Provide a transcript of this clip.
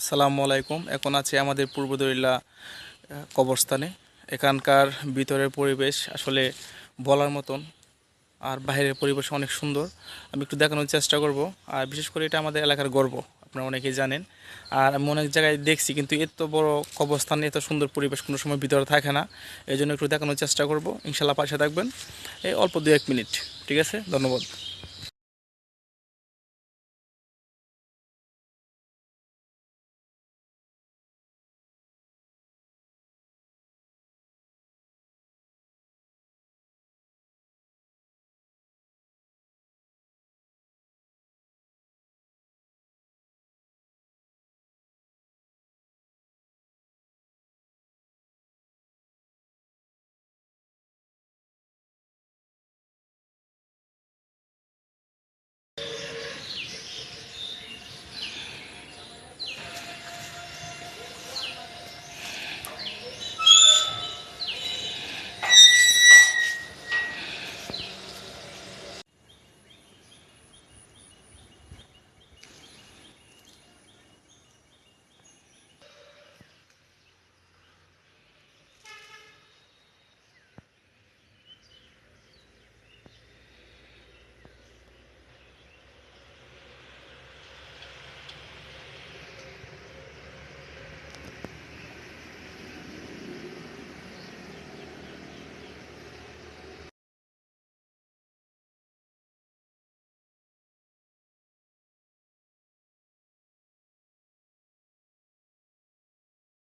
আসসালামু আলাইকুম। এখন আছে আমাদের পূর্বদরিল্লা কবরস্থানে। এখানকার ভিতরের পরিবেশ আসলে বলার মতন আর বাইরের পরিবেশ অনেক সুন্দর। আমি একটু দেখানোর চেষ্টা করব। আর বিশেষ করে এটা আমাদের এলাকার গর্ব, আপনারা অনেকেই জানেন। আর আমি অনেক জায়গায় দেখছি, কিন্তু এত বড় কবরস্থানে, এত সুন্দর পরিবেশ কোনো সময় ভিতরে থাকে না। এই জন্য একটু দেখানোর চেষ্টা করব। ইনশাল্লাহ পাশে থাকবেন। এই অল্প দু এক মিনিট, ঠিক আছে? ধন্যবাদ।